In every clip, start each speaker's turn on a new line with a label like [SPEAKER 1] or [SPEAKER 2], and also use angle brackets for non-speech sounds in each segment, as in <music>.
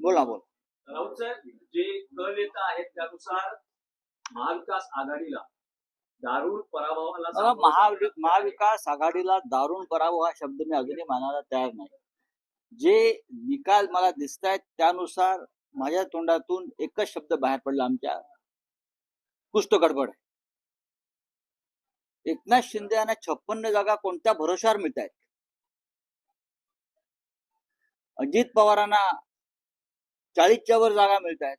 [SPEAKER 1] बोला बोल.
[SPEAKER 2] राऊत साहेब जे कल येत आहेत त्यानुसार महाविकास आघाडीला दारुण पराभवाला.
[SPEAKER 1] महाविकास आघाडीला दारुण पराभव हा शब्द मी अजूनही मानायला तयार नाही. जे निकाल मला दिसत आहेत त्यानुसार माझ्या तोंडातून एकच शब्द बाहेर पडला आमच्या. कुष्ट गडबड. एकनाथ शिंदे यांना छप्पन्न जागा कोणत्या भरोशावर मिळत आहेत अजित पवारांना चाळीसच्या वर जागा मिळत आहेत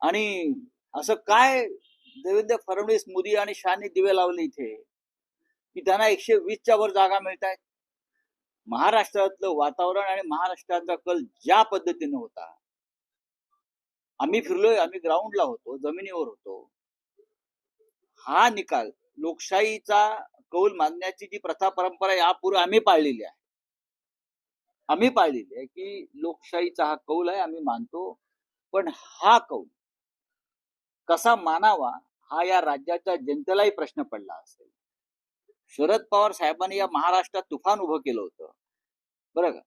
[SPEAKER 1] आणि असं काय देवेंद्र फडणवीस मोदी आणि शहानी दिवे लावले इथे? की त्यांना एकशे वीसच्या वर जागा मिळत आहेत महाराष्ट्रातलं वातावरण आणि महाराष्ट्राचा कल ज्या पद्धतीने होता? आम्ही फिरलोय आम्ही ग्राउंडला होतो जमिनीवर होतो. हा निकाल लोकशाहीचा कौल मानण्याची जी प्रथा परंपरा यापूर्वी आम्ही पाळलेली आहे. आम्ही पाळलेली आहे की लोकशाहीचा हा कौल आहे आम्ही मानतो. पण हा कौल कसा मानावा हा या राज्याच्या जनतेलाही प्रश्न पडला असेल. शरद पवार साहेबांनी या महाराष्ट्रात तुफान उभं केलं होतं. बरं का?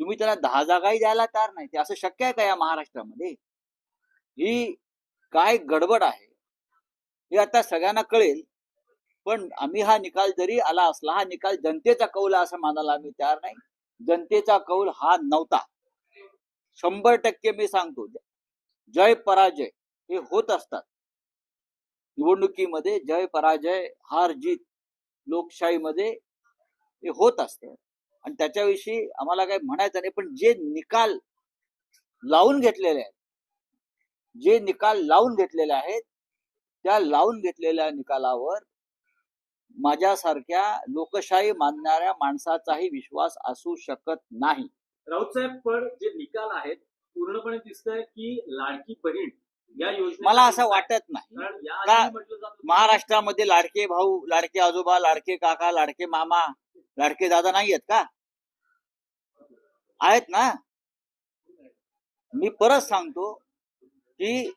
[SPEAKER 1] तुम्ही त्यांना दहा जागाही द्यायला तयार नाही. ते असं शक्य आहे का या महाराष्ट्रामध्ये? ही काय गडबड आहे? हे आता सगळ्यांना कळेल. पण आम्ही हा निकाल जरी आला असला हा निकाल जनतेचा कौल असं मानायला आम्ही तयार नाही. जनतेचा कौल हा नव्हता. शंभर टक्के मी सांगतो जय पराजय हे होत असतात. निवडणुकीमध्ये जय पराजय हार जीत लोकशाहीमध्ये हे होत असत. आणि त्याच्याविषयी आम्हाला काही म्हणायचं नाही पण जे निकाल लावून घेतलेले आहेत जे निकाल लावून घेतलेले आहेत त्या लावून घेतलेल्या निकालावर माझ्यासारख्या लोकशाही मानणाऱ्या माणसाचाही विश्वास असू शकत नाही.
[SPEAKER 2] राऊत साहेब पण जे निकाल आहेत पूर्णपणे दिसतंय की लाडकी बहीण या योजने
[SPEAKER 1] मला असं वाटत नाही. का- महाराष्ट्रामध्ये लाडके भाऊ लाडके आजोबा लाडके काका लाडके मामा लाडके दादा नाही आहेत का? आहेत ना? मी परत सांगतो की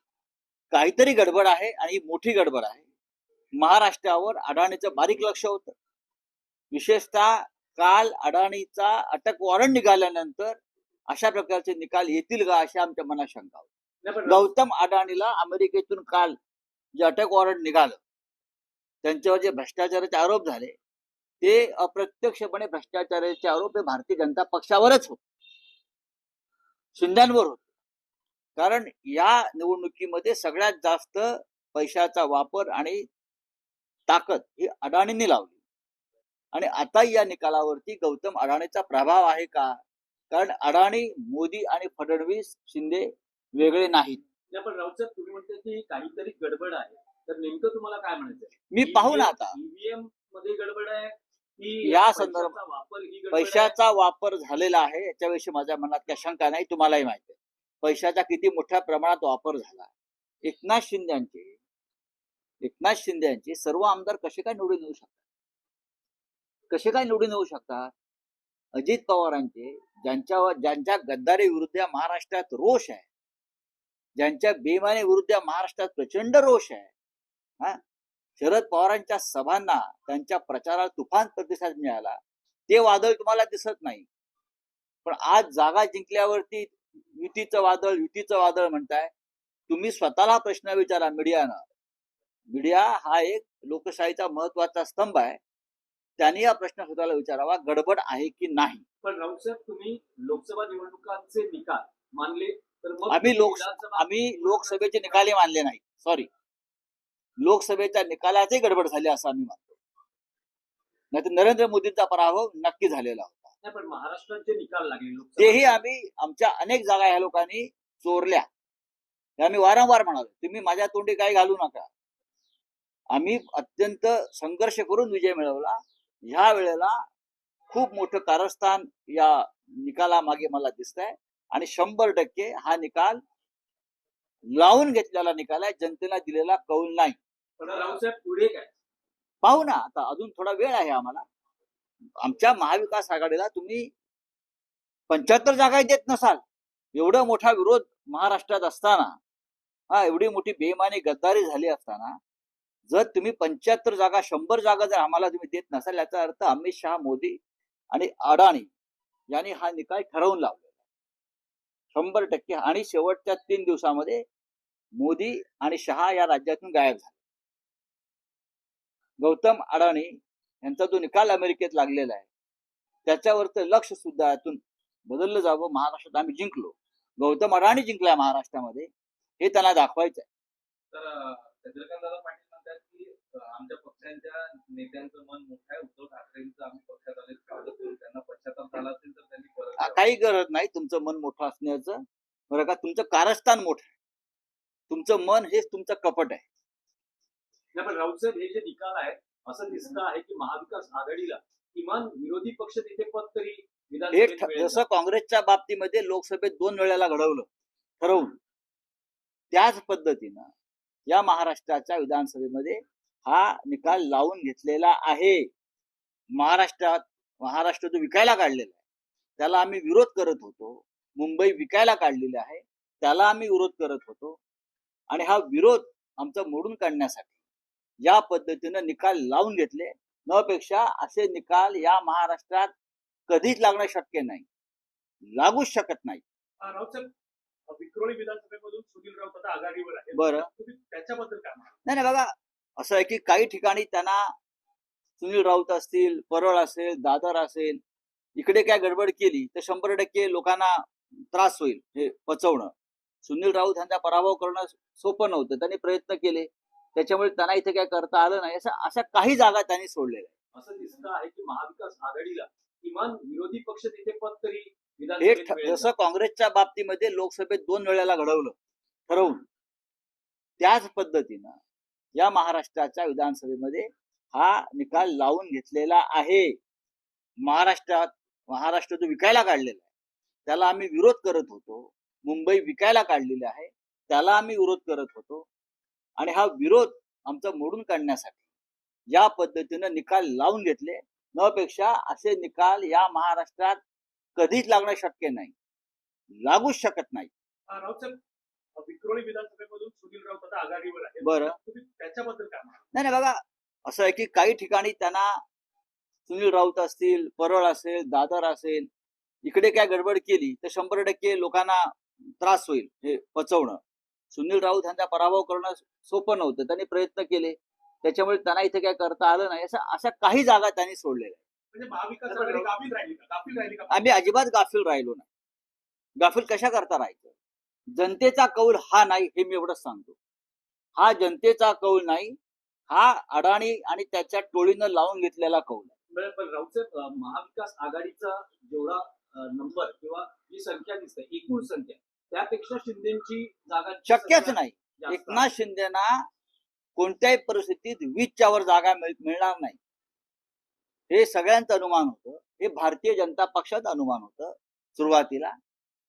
[SPEAKER 1] काहीतरी गडबड आहे आणि मोठी गडबड आहे. महाराष्ट्रावर अडाणीचं बारीक लक्ष होतं. विशेषतः काल अडाणीचा अटक वॉरंट निघाल्यानंतर अशा प्रकारचे निकाल येतील का अशा आमच्या मनात शंका होती. गौतम अडाणीला अमेरिकेतून काल जे अटक वॉरंट निघालं त्यांच्यावर जे भ्रष्टाचाराचे आरोप झाले ते अप्रत्यक्षपणे भ्रष्टाचाराचे आरोप हे भारतीय जनता पक्षावरच होते. शिंद्यांवर होते. कारण या निवडणुकीमध्ये सगळ्यात जास्त पैशाचा वापर आणि ताकद ही अडाणींनी लावली. आणि आता या निकालावरती गौतम अडाणीचा प्रभाव आहे का? कारण अडाणी मोदी आणि फडणवीस शिंदे वेगळे नाहीत.
[SPEAKER 2] नाही, पण राऊत साहेब तुम्ही म्हणते की काहीतरी गडबड आहे. तर नेमकं तुम्हाला काय म्हणायचंय?
[SPEAKER 1] मी पाहू ना आता.
[SPEAKER 2] ईव्हीएममध्ये गडबड आहे
[SPEAKER 1] या संदर्भात-? पैशाचा वापर झालेला आहे याच्याविषयी माझ्या मनात काही शंका नाही तुम्हालाही माहिती आहे. पैशाचा किती मोठ्या प्रमाणात वापर झाला. एकनाथ शिंदेचे एकनाथ यांचे सर्व आमदार कसे काय निवडून येऊ शकतात? कसे काय निवडून येऊ शकतात? अजित पवारांचे ज्यांच्यावर ज्यांच्या गद्दारी विरुद्ध महाराष्ट्रात रोष आहे ज्यांच्या बेमाने विरुद्ध महाराष्ट्रात प्रचंड रोष आहे हा? शरद पवारांच्या सभांना त्यांच्या प्रचाराला तुफान प्रतिसाद मिळाला. ते वादळ तुम्हाला दिसत नाही. पण आज जागा जिंकल्यावरती युतीचं वादळ युतीचं वादळ म्हणताय तुम्ही स्वतःला प्रश्न विचारा मीडियानं. मीडिया हा एक लोकशाहीचा महत्त्वाचा स्तंभ आहे. त्यांनी हा प्रश्न स्वतःला विचारावा गडबड आहे की नाही?
[SPEAKER 2] पण राऊत साहेब तुम्ही लोकसभा निवडणुकांचे निकाल मानले तर मग
[SPEAKER 1] आम्ही लोक आम्ही लोकसभेचे निकालही मानले नाही सॉरी लोकसभेच्या निकालाचे गडबड झाले असं आम्ही मानतो. नाहीतर नरेंद्र मोदींचा पराभव नक्की झालेला होता.
[SPEAKER 2] पण महाराष्ट्रात जे निकाल लागले
[SPEAKER 1] तेही आम्ही आमच्या अनेक जागा ह्या लोकांनी चोरल्या. आम्ही वारंवार म्हणालो तुम्ही माझ्या तोंडी काय घालू नका. आम्ही अत्यंत संघर्ष करून विजय मिळवला. ह्या वेळेला खूप मोठं कारस्थान या निकालामागे मला दिसत आहे आणि शंभर टक्के हा निकाल लावून घेतलेला निकाल आहे. जनतेला दिलेला कौल नाही.
[SPEAKER 2] पुढे काय?
[SPEAKER 1] पाहू ना आता अजून थोडा वेळ आहे आम्हाला. आमच्या महाविकास आघाडीला तुम्ही पंच्याहत्तर जागा देत नसाल. एवढा मोठा विरोध महाराष्ट्रात असताना हा एवढी मोठी बेमानी गद्दारी झाली असताना जर तुम्ही पंच्याहत्तर जागा शंभर जागा जर आम्हाला तुम्ही देत नसाल याचा अर्थ अमित शहा मोदी आणि अडाणी यांनी हा निकाल ठरवून लावलेला शंभर टक्के आणि शेवटच्या तीन दिवसामध्ये मोदी आणि शहा या राज्यातून गायब झाले. गौतम अडाणी यांचा जो निकाल अमेरिकेत लागलेला आहे त्याच्यावरचं लक्ष सुद्धा यातून बदललं जावं महाराष्ट्रात आम्ही जिंकलो. गौतम अडाणी जिंकलाय महाराष्ट्रामध्ये हे त्यांना दाखवायचं आहे
[SPEAKER 3] आमच्या पक्षांच्या नेत्यांचं मन मोठं आहे. उद्धव ठाकरेंचं आम्ही पक्षात आले स्वागत करू त्यांना पश्चाताप झाला असेल तर त्यांनी परत
[SPEAKER 1] आ-. काही गरज नाही. तुमचं मन मोठं असण्याचं. बरं का? तुमचं कारस्थान मोठं आहे. तुमचं मन हेच तुमचं कपट आहे.
[SPEAKER 2] नाही पण राऊत साहेब हे जे निकाल आहेत असं दिसतं आहे की महाविकास आघाडीला किमान विरोधी पक्ष तिथे पद तरी
[SPEAKER 1] एक
[SPEAKER 2] विधानसभेत
[SPEAKER 1] ठ-
[SPEAKER 2] मिळेल
[SPEAKER 1] जसं काँग्रेसच्या बाबतीमध्ये लोकसभेत दोन वेळेला घडवलं ठरवून त्याच पद्धतीनं या महाराष्ट्राच्या विधानसभेमध्ये हा निकाल लावून घेतलेला आहे. महाराष्ट्रात महाराष्ट्र जो विकायला काढलेला आहे त्याला आम्ही विरोध करत होतो. मुंबई विकायला काढलेली आहे त्याला आम्ही विरोध करत होतो. आणि हा विरोध आमचा मोडून काढण्यासाठी या पद्धतीनं निकाल लावून घेतले. न पेक्षा असे निकाल या महाराष्ट्रात कधीच लागणं शक्य नाही. लागूच शकत नाही.
[SPEAKER 4] विक्रोळी विधानसभेमधून सुनील राऊत आता आघाडीवर आहे
[SPEAKER 1] बरं.
[SPEAKER 4] त्याच्याबद्दल काय
[SPEAKER 1] नाही बघा असं आहे की काही ठिकाणी त्यांना सुनील राऊत असतील परळ असेल दादर असेल इकडे काय गडबड केली तर शंभर टक्के लोकांना त्रास होईल हे पचवणं. सुनील राऊत यांचा पराभव करणं सोपं नव्हतं त्यांनी प्रयत्न केले. त्याच्यामुळे त्यांना इथे काय करता आलं नाही असं अशा काही जागा त्यांनी सोडलेल्या.
[SPEAKER 2] असं दिसतं आहे की महाविकास आघाडीला किमान विरोधी पक्ष तिथे पद तरी
[SPEAKER 1] एक जसं काँग्रेसच्या बाबतीमध्ये लोकसभेत दोन वेळेला घडवलं ठरवून. त्याच पद्धतीनं या महाराष्ट्राच्या विधानसभेमध्ये हा निकाल लावून घेतलेला आहे. महाराष्ट्रात महाराष्ट्र जो विकायला काढलेला आहे त्याला आम्ही विरोध करत होतो. मुंबई विकायला काढलेली आहे त्याला आम्ही विरोध करत होतो. आणि हा विरोध आमचा मोडून काढण्यासाठी या पद्धतीनं निकाल लावून घेतले. न पेक्षा असे निकाल या महाराष्ट्रात कधीच लागणं शक्य नाही. लागूच शकत नाही.
[SPEAKER 4] राऊत साहेब विक्रोळी विधानसभेमधून सुनील राऊत आता आघाडीवर आहे
[SPEAKER 1] बरं.
[SPEAKER 4] तुम्ही त्याच्याबद्दल काय?
[SPEAKER 1] नाही नाही बघा असं आहे की काही ठिकाणी त्यांना सुनील राऊत असतील परळ असेल दादर असेल इकडे काय गडबड केली तर शंभर टक्के लोकांना त्रास होईल हे पचवणं सुनील राऊत यांचा पराभव करणं सोपं नव्हतं त्यांनी प्रयत्न केले त्याच्यामुळे त्यांना इथे काय करता आलं नाही असं अशा काही जागा त्यांनी सोडलेल्या.
[SPEAKER 4] म्हणजे
[SPEAKER 1] आम्ही अजिबात गाफील राहिलो नाही गाफील कशा करता राहायचं जनतेचा कौल हा नाही हे मी एवढंच सांगतो. हा जनतेचा कौल नाही हा अडाणी आणि त्याच्या टोळीनं लावून घेतलेला कौल आहे.
[SPEAKER 2] पण महाविकास आघाडीचा जेवढा नंबर किंवा जी संख्या दिसते एकूण संख्या त्यापेक्षा शिंदेची जागा
[SPEAKER 1] शक्यच नाही. एकनाथ शिंदेना कोणत्याही परिस्थितीत वीसच्या वर जागा मिळ- मिळणार नाही. हे सगळ्यांचं अनुमान होतं. हे भारतीय जनता पक्षाचं अनुमान होतं सुरुवातीला.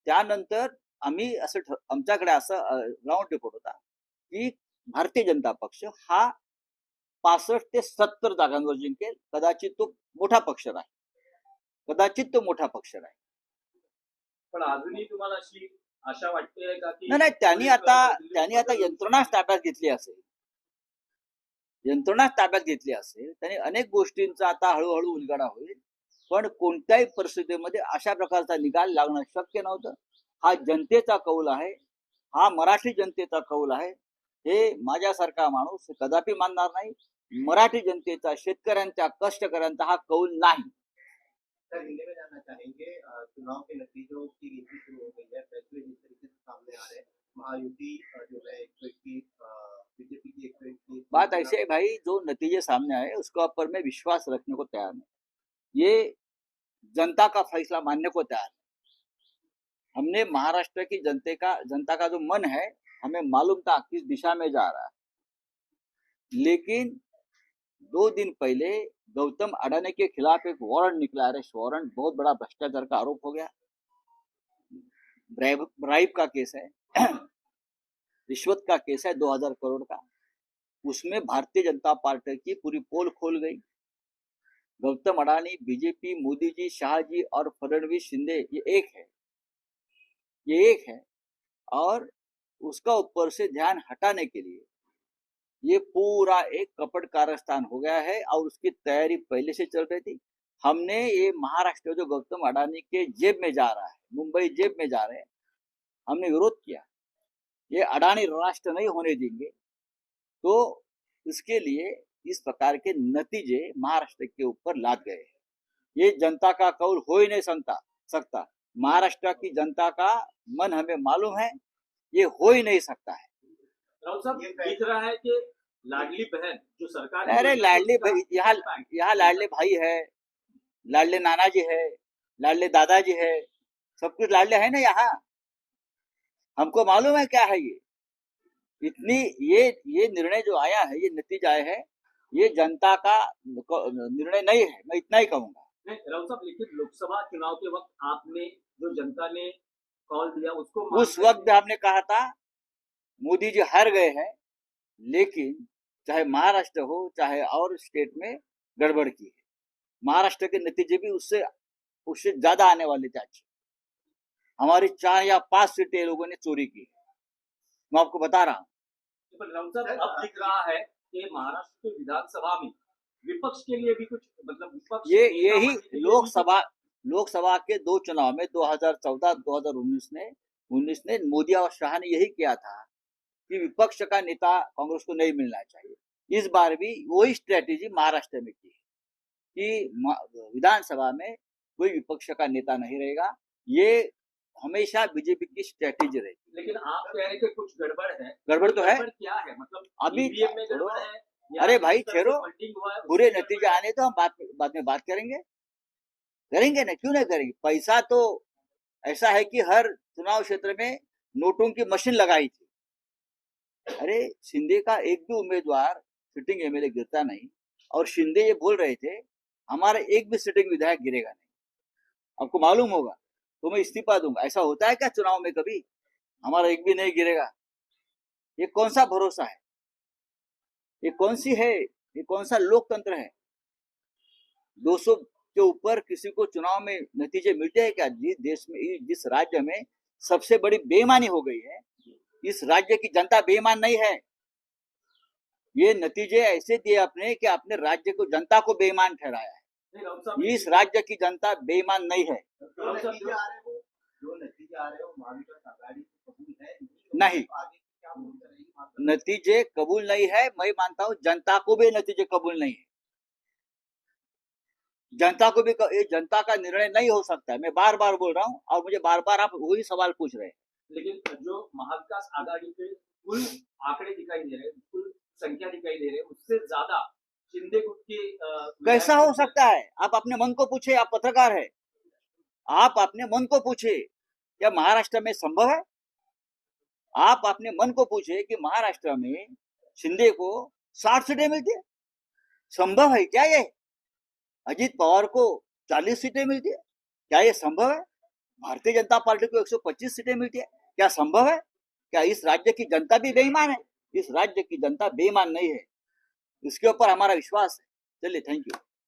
[SPEAKER 1] त्यानंतर आम्ही असं आमच्याकडे असं ग्राउंड रिपोर्ट होता की भारतीय जनता पक्ष हा पासष्ट ते सत्तर जागांवर जिंकेल. कदाचित तो मोठा पक्ष राहील. कदाचित तो मोठा पक्ष राहील.
[SPEAKER 2] पण अजूनही तुम्हाला अशी आशा वाटते का की
[SPEAKER 1] नाही नाही त्यांनी आता त्यांनी आता यंत्रणाच ताब्यात घेतली असेल. यंत्रणाच ताब्यात घेतली असेल त्यांनी अनेक गोष्टींचा आता हळूहळू उलगडा होईल. पण कोणत्याही परिस्थितीमध्ये अशा प्रकारचा निकाल लागणं शक्य नव्हतं. हा जनतेचा कौल आहे हा मराठी जनतेचा कौल आहे. हे माझ्यासारखा माणूस कदापि मानणार नाही. मराठी जनतेचा शेतकऱ्यांच्या कष्टकऱ्यांचा हा कौल नाही.
[SPEAKER 5] सर हिंदी में जानना चाहेंगे चुनाव के नतीजों की गिनती शुरू हो गई है फैसले जिस तरीके से सामने आ रहे हैं महायुति जो है एक सौ इक्कीस बीजेपी की एक सौ इक्कीस
[SPEAKER 1] बात ऐसे है भाई जो नतीजे सामने आए उसके ऊपर में विश्वास रखने को तैयार नहीं। ये जनता का फैसला मानने को तैयार नहीं। हमने महाराष्ट्र की जनते का, जनता का जो मन है, हमें मालूम था किस दिशा में जा रहा है। लेकिन दो दिन पहले गौतम अडानी के खिलाफ एक वारंट निकला। अरे वारंट बहुत बड़ा भ्रष्टाचार का आरोप हो गया। ब्राइब का केस है। <clears throat> रिश्वत का केस है दो हज़ार करोड़ का। उसमें भारतीय जनता पार्टी की पूरी पोल खोल गई। गौतम अडानी, बीजेपी, मोदी जी, शाह जी और फडणवीस शिंदे, ये एक है। ये एक है और उसका ऊपर से ध्यान हटाने के लिए ये पूरा एक कपट कारस्थान हो गया है और उसकी तैयारी पहले से चल रही थी। हमने ये महाराष्ट्र जो गौतम अडानी के जेब में जा रहा है, मुंबई जेब में जा रहे हैं, हमने विरोध किया। ये अडानी राष्ट्र नहीं होने देंगे। तो इसके लिए इस प्रकार के नतीजे महाराष्ट्र के ऊपर लाद गए हैं। ये जनता का कौल हो ही नहीं सकता सकता। महाराष्ट्र की जनता का मन हमें मालूम है ये हो ही नहीं सकता है।
[SPEAKER 2] राउत साहब दिख रहा है कि लाडली बहन जो सरकार
[SPEAKER 1] अरे लाडली भाई यहाँ यहाँ लाडले भाई है लाडले नाना जी है लाडले दादाजी है सब कुछ लाडले है ना यहाँ? हमको मालूम है क्या है ये? इतनी ये ये निर्णय जो आया है ये नतीजा आया है ये जनता का निर्णय नहीं है मैं इतना ही कहूँगा।
[SPEAKER 2] नहीं, राउत साहब लेकिन लोकसभा चुनाव के वक्त आपने जो जनता ने कॉल दिया उसको
[SPEAKER 1] उस वक्त हमने कहा था मोदी जी हार गए हैं लेकिन चाहे महाराष्ट्र हो चाहे और स्टेट में गड़बड़ की है। महाराष्ट्र के नतीजे भी उससे उससे ज़्यादा आने वाले थे अच्छे हमारी चार या पाँच सीटें लोगों ने चोरी की मैं आपको बता रहा हूँ।
[SPEAKER 2] अब दिख रहा है कि महाराष्ट्र के विधानसभा में विपक्ष के लिए भी कुछ मतलब
[SPEAKER 1] ये यही लोकसभा लोकसभा के दो चुनाव में 2014 2019 ने 19 ने मोदी और शाह ने यही किया था कि विपक्ष का नेता कांग्रेस को नहीं मिलना चाहिए। इस बार भी वही स्ट्रेटेजी महाराष्ट्र में की कि विधानसभा में कोई विपक्ष का नेता नहीं रहेगा। ये हमेशा बीजेपी की स्ट्रेटेजी रहेगी
[SPEAKER 2] लेकिन आप कह रहे कि कुछ गड़बड़ है।
[SPEAKER 1] गड़बड़ तो है।
[SPEAKER 2] क्या है? मतलब
[SPEAKER 1] अभी
[SPEAKER 2] में गड़बड़ है
[SPEAKER 1] अरे भाई,
[SPEAKER 2] है
[SPEAKER 1] बुरे नतीजे आने तो हम बाद में बात करेंगे। करेंगे ना? क्यों नहीं करेंगे पैसा तो ऐसा है कि हर चुनाव क्षेत्र में नोटों की मशीन लगाई थी। अरे, शिंदे का एक भी उम्मीदवार सिटिंग एमएलए गिरता नहीं और शिंदे ये बोल रहे थे, हमारा एक भी सिटिंग विधायक गिरेगा नहीं। आपको मालूम होगा तो मैं इस्तीफा दूँगा। ऐसा होता है क्या चुनाव में कभी? हमारा एक भी नहीं गिरेगा। ये कौन सा भरोसा है? ये कौन सी है? ये कौन सा लोकतंत्र है? 200 के ऊपर किसी को चुनाव में नतीजे मिलते हैं क्या? जिस देश में जिस राज्य में सबसे बड़ी बेईमानी हो गई है इस राज्य की जनता बेईमान नहीं है। ये नतीजे ऐसे दिए अपने कि अपने राज्य को जनता को बेईमान ठहराया है। इस राज्य की जनता बेईमान नहीं है। नहीं। नतीजे कबूल नहीं है मैं मानता हूँ जनता को भी नतीजे कबूल नहीं है। जनता को भी ये जनता का निर्णय नहीं हो सकता है। मैं बार बार बोल रहा हूँ और मुझे बार बार आप वही सवाल पूछ रहे हैं।
[SPEAKER 2] लेकिन जो महाविकास आघाड़ी के कुल आंकड़े दिखाई दे रहे हैं कुल संख्या दिखाई दे रहे हैं उससे ज़्यादा शिंदे गुट के
[SPEAKER 1] कैसा हो सकता है? आप अपने मन को पूछे आप पत्रकार है। आप अपने मन को पूछे क्या महाराष्ट्र में संभव है? आप अपने मन को पूछे कि महाराष्ट्र में शिंदे को साठ सीटें मिलती है? संभव है क्या ये? अजीत पवार को चालीस सीटें मिलती है। क्या ये संभव है? भारतीय जनता पार्टी को 125 सीटें मिलती है। क्या संभव है? क्या इस राज्य की जनता भी बेईमान है? इस राज्य की जनता बेईमान नहीं है। इसके ऊपर हमारा विश्वास है। चलिए थैंक यू